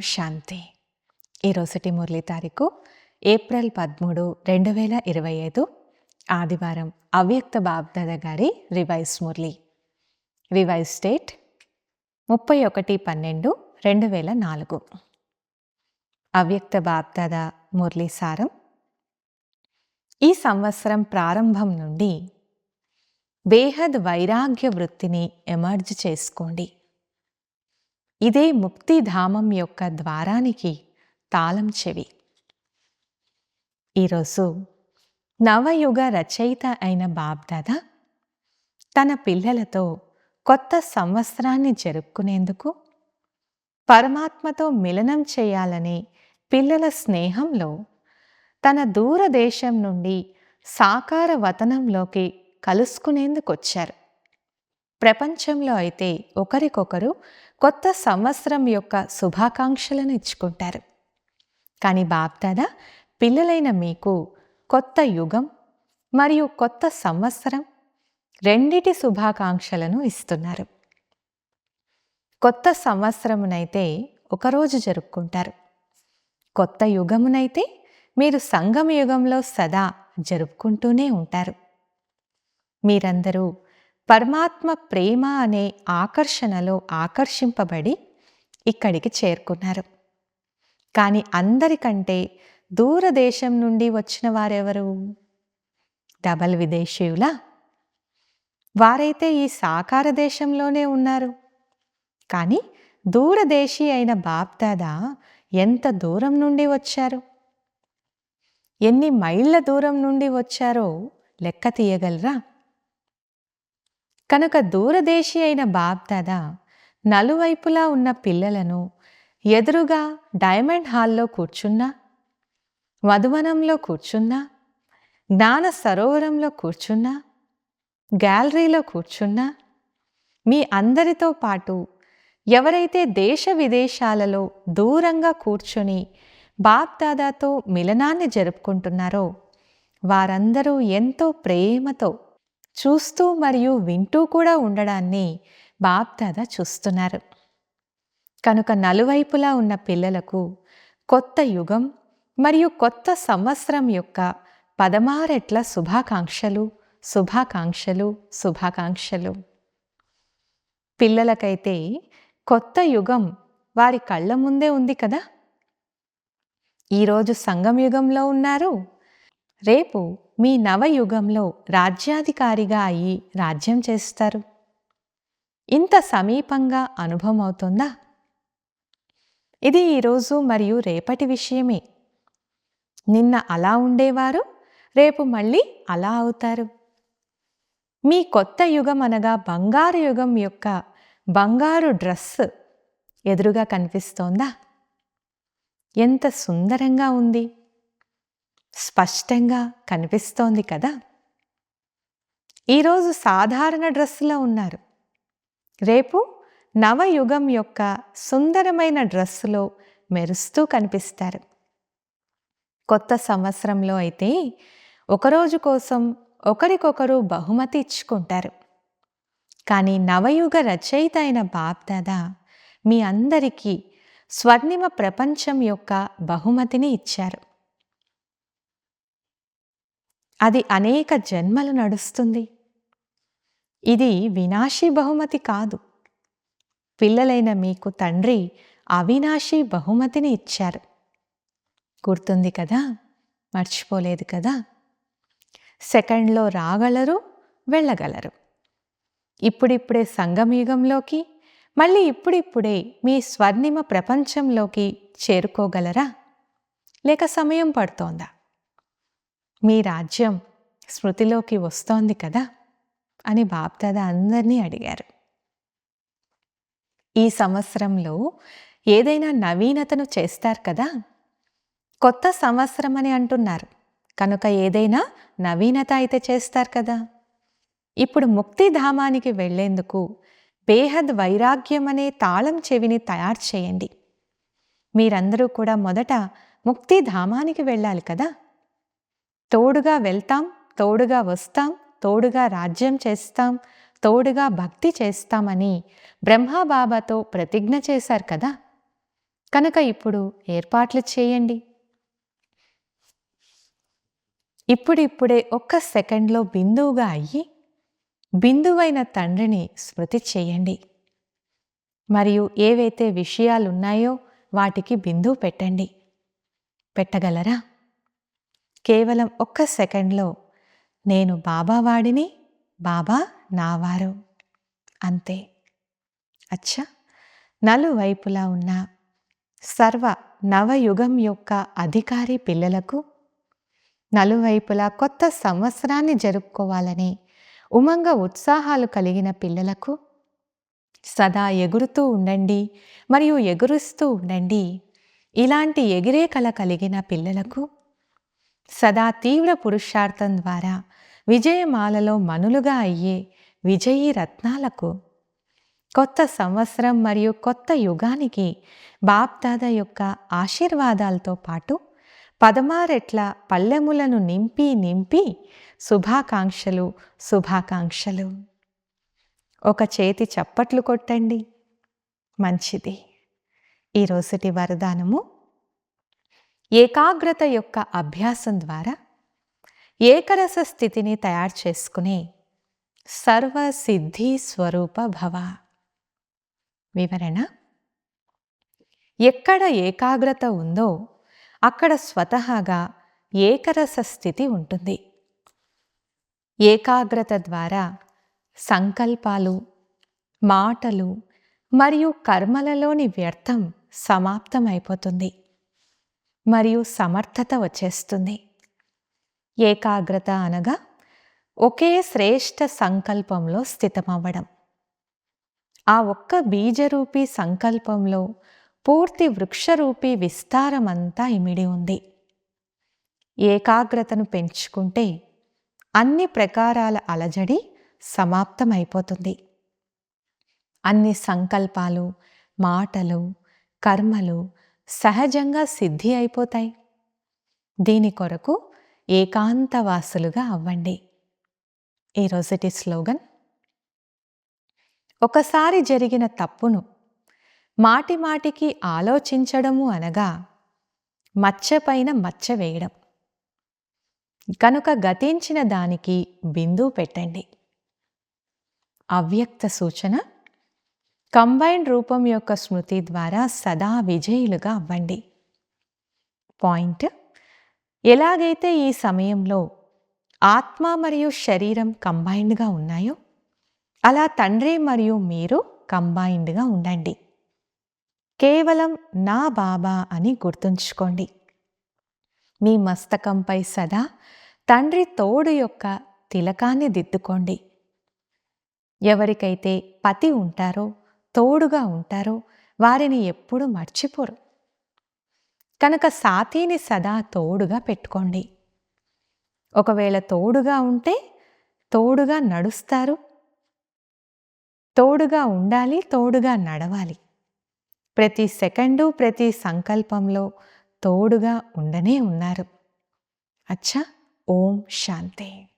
శాంతి. ఈరోజుటి మురళి తారీఖు ఏప్రిల్ పదమూడు రెండు వేల ఇరవై ఐదు. ఆదివారం అవ్యక్త బాబ్దాద గారి రివైజ్ మురళి. రివైజ్ డేట్ ముప్పై ఒకటి పన్నెండు రెండు వేల నాలుగు. అవ్యక్త బాబ్దాద మురళి సారం. ఈ సంవత్సరం ప్రారంభం నుండి బేహద్ వైరాగ్య వృత్తిని ఎమర్జ్ చేసుకోండి. ఇదే ముక్తిధామం యొక్క ద్వారానికి తాళం చెవి. ఈరోజు నవయుగ రచయిత అయిన బాబ్దాదా తన పిల్లలతో కొత్త సంవత్సరాన్ని జరుపుకునేందుకు పరమాత్మతో మిలనం చేయాలనే పిల్లల స్నేహంలో తన దూరదేశం నుండి సాకార వతనంలోకి కలుసుకునేందుకొచ్చారు. ప్రపంచంలో అయితే ఒకరికొకరు కొత్త సంవత్సరం యొక్క శుభాకాంక్షలను ఇచ్చుకుంటారు. కానీ బాప్దాదా పిల్లలైన మీకు కొత్త యుగం మరియు కొత్త సంవత్సరం రెండిటి శుభాకాంక్షలను ఇస్తున్నారు. కొత్త సంవత్సరమునైతే ఒకరోజు జరుపుకుంటారు. కొత్త యుగమునైతే మీరు సంగమ యుగంలో సదా జరుపుకుంటూనే ఉంటారు. మీరందరూ పరమాత్మ ప్రేమ అనే ఆకర్షణలో ఆకర్షింపబడి ఇక్కడికి చేరుకున్నారు. కానీ అందరికంటే దూరదేశం నుండి వచ్చిన వారెవరు? డబల్ విదేశీయులా? వారైతే ఈ సాకార దేశంలోనే ఉన్నారు. కానీ దూరదేశీ అయిన బాప్దాదా ఎంత దూరం నుండి వచ్చారు? ఎన్ని మైళ్ళ దూరం నుండి వచ్చారో లెక్క తీయగలరా? కనుక దూరదేశీ అయిన బాబ్దాదా నలువైపులా ఉన్న పిల్లలను ఎదురుగా డైమండ్ హాల్లో కూర్చున్నా మధువనంలో కూర్చున్నా జ్ఞాన సరోవరంలో కూర్చున్నా గ్యాలరీలో కూర్చున్నా మీ అందరితో పాటు ఎవరైతే దేశ విదేశాలలో దూరంగా కూర్చొని బాప్దాదాతో మిలనాన్ని జరుపుకుంటున్నారో వారందరూ ఎంతో ప్రేమతో చూస్తూ మరియు వింటూ కూడా ఉండడాన్ని బాప్దాదా చూస్తున్నారు. కనుక నలువైపులా ఉన్న పిల్లలకు కొత్త యుగం మరియు కొత్త సంవత్సరం యొక్క పదమారెట్ల శుభాకాంక్షలు శుభాకాంక్షలు శుభాకాంక్షలు. పిల్లలకైతే కొత్త యుగం వారి కళ్ళ ముందే ఉంది కదా? ఈరోజు సంగమయుగంలో ఉన్నారు. రేపు మీ నవయుగంలో రాజ్యాధికారిగా అయి రాజ్యం చేస్తారు. ఇంత సమీపంగా అనుభవం అవుతుందా? ఇది ఈరోజు మరియు రేపటి విషయమే. నిన్న అలా ఉండేవారు రేపు మళ్ళీ అలా అవుతారు. మీ కొత్త యుగం అనగా బంగారు యుగం యొక్క బంగారు డ్రెస్ ఎదురుగా కనిపిస్తోందా? ఎంత సుందరంగా ఉంది! స్పష్టంగా కనిపిస్తోంది కదా? ఈరోజు సాధారణ డ్రెస్సులో ఉన్నారు. రేపు నవయుగం యొక్క సుందరమైన డ్రెస్సులో మెరుస్తూ కనిపిస్తారు. కొత్త సంవత్సరంలో అయితే ఒకరోజు కోసం ఒకరికొకరు బహుమతి ఇచ్చుకుంటారు. కానీ నవయుగ రచయిత అయిన బాప్దాదా మీ అందరికీ స్వర్ణిమ ప్రపంచం యొక్క బహుమతిని ఇచ్చారు. అది అనేక జన్మలు నడుస్తుంది. ఇది వినాశీ బహుమతి కాదు. పిల్లలైన మీకు తండ్రి అవినాశీ బహుమతిని ఇచ్చారు. గుర్తుంది కదా? మర్చిపోలేదు కదా? సెకండ్లో రాగలరు వెళ్ళగలరు. ఇప్పుడిప్పుడే సంగమయుగంలోకి మళ్ళీ ఇప్పుడిప్పుడే మీ స్వర్ణిమ ప్రపంచంలోకి చేరుకోగలరా? లేక సమయం పడుతోందా? మీ రాజ్యం స్మృతిలోకి వస్తోంది కదా? అని బాప్దాదా అందరినీ అడిగారు. ఈ సంవత్సరంలో ఏదైనా నవీనతను చేస్తారు కదా? కొత్త సంవత్సరం అని అంటున్నారు. కనుక ఏదైనా నవీనత అయితే చేస్తారు కదా? ఇప్పుడు ముక్తిధామానికి వెళ్ళేందుకు బేహద్ వైరాగ్యం అనే తాళం చెవిని తయారు చేయండి. మీరందరూ కూడా మొదట ముక్తిధామానికి వెళ్ళాలి కదా? తోడుగా వెళ్తాం తోడుగా వస్తాం తోడుగా రాజ్యం చేస్తాం తోడుగా భక్తి చేస్తామని బ్రహ్మబాబాతో ప్రతిజ్ఞ చేశారు కదా? కనుక ఇప్పుడు ఏర్పాట్లు చేయండి. ఇప్పుడిప్పుడే ఒక్క సెకండ్లో బిందువుగా అయ్యి బిందువైన తండ్రిని స్మృతి చేయండి. మరియు ఏవైతే విషయాలున్నాయో వాటికి బిందువు పెట్టండి. పెట్టగలరా? కేవలం ఒక్క సెకండ్లో నేను బాబా వాడిని బాబా నావారు అంతే. అచ్చా! నలువైపులా ఉన్న సర్వ నవయుగం యొక్క అధికారి పిల్లలకు నలువైపులా కొత్త సంవత్సరాన్ని జరుపుకోవాలని ఉమంగ ఉత్సాహాలు కలిగిన పిల్లలకు సదా ఎగురుతూ ఉండండి మరియు ఎగురుస్తూ ఉండండి. ఇలాంటి ఎగిరే కళ కలిగిన పిల్లలకు సదా తీవ్ర పురుషార్థం ద్వారా విజయమాలలో మనులుగా అయ్యే విజయీ రత్నాలకు కొత్త సంవత్సరం మరియు కొత్త యుగానికి బాప్దాద యొక్క ఆశీర్వాదాలతో పాటు పదమారెట్ల పల్లెములను నింపి నింపి శుభాకాంక్షలు శుభాకాంక్షలు. ఒక చేతి చప్పట్లు కొట్టండి. మంచిది. ఈరోజుటి వరదానము ఏకాగ్రత యొక్క అభ్యాసం ద్వారా ఏకరస స్థితిని తయారు చేసుకునే సర్వసిద్ధి స్వరూప భవ. వివరణ? ఎక్కడ ఏకాగ్రత ఉందో అక్కడ స్వతహాగా ఏకరస స్థితి ఉంటుంది. ఏకాగ్రత ద్వారా సంకల్పాలు మాటలు మరియు కర్మలలోని వ్యర్థం సమాప్తమైపోతుంది. మరియు సమర్థత వచ్చేస్తుంది. ఏకాగ్రత అనగా ఒకే శ్రేష్ఠ సంకల్పంలో స్థితమవ్వడం. ఆ ఒక్క బీజరూపీ సంకల్పంలో పూర్తి వృక్షరూపీ విస్తారమంతా ఇమిడి ఉంది. ఏకాగ్రతను పెంచుకుంటే అన్ని ప్రకారాల అలజడి సమాప్తమైపోతుంది. అన్ని సంకల్పాలు మాటలు కర్మలు సహజంగా సిద్ధి అయిపోతాయి. దీని కొరకు ఏకాంతవాసులుగా అవ్వండి. ఈరోజుటి స్లోగన్ ఒకసారి జరిగిన తప్పును మాటిమాటికి ఆలోచించడము అనగా మచ్చపైన మచ్చ వేయడం. కనుక గతించిన దానికి బిందువు పెట్టండి. అవ్యక్త సూచన కంబైన్ రూపం యొక్క స్మృతి ద్వారా సదా విజయులుగా అవ్వండి. పాయింట్. ఎలాగైతే ఈ సమయంలో ఆత్మ మరియు శరీరం కంబైన్డ్గా ఉన్నాయో అలా తండ్రి మరియు మీరు కంబైన్డ్గా ఉండండి. కేవలం నా బాబా అని గుర్తుంచుకోండి. మీ మస్తకంపై సదా తండ్రి తోడు యొక్క తిలకాన్ని దిద్దుకోండి. ఎవరికైతే పతి ఉంటారో తోడుగా ఉంటారో వారిని ఎప్పుడు మర్చిపోరు. కనుక సాతీని సదా తోడుగా పెట్టుకోండి. ఒకవేళ తోడుగా ఉంటే తోడుగా నడుస్తారు. తోడుగా ఉండాలి తోడుగా నడవాలి. ప్రతి సెకండు ప్రతి సంకల్పంలో తోడుగా ఉండనే ఉన్నారు. అచ్చా ఓం శాంతి.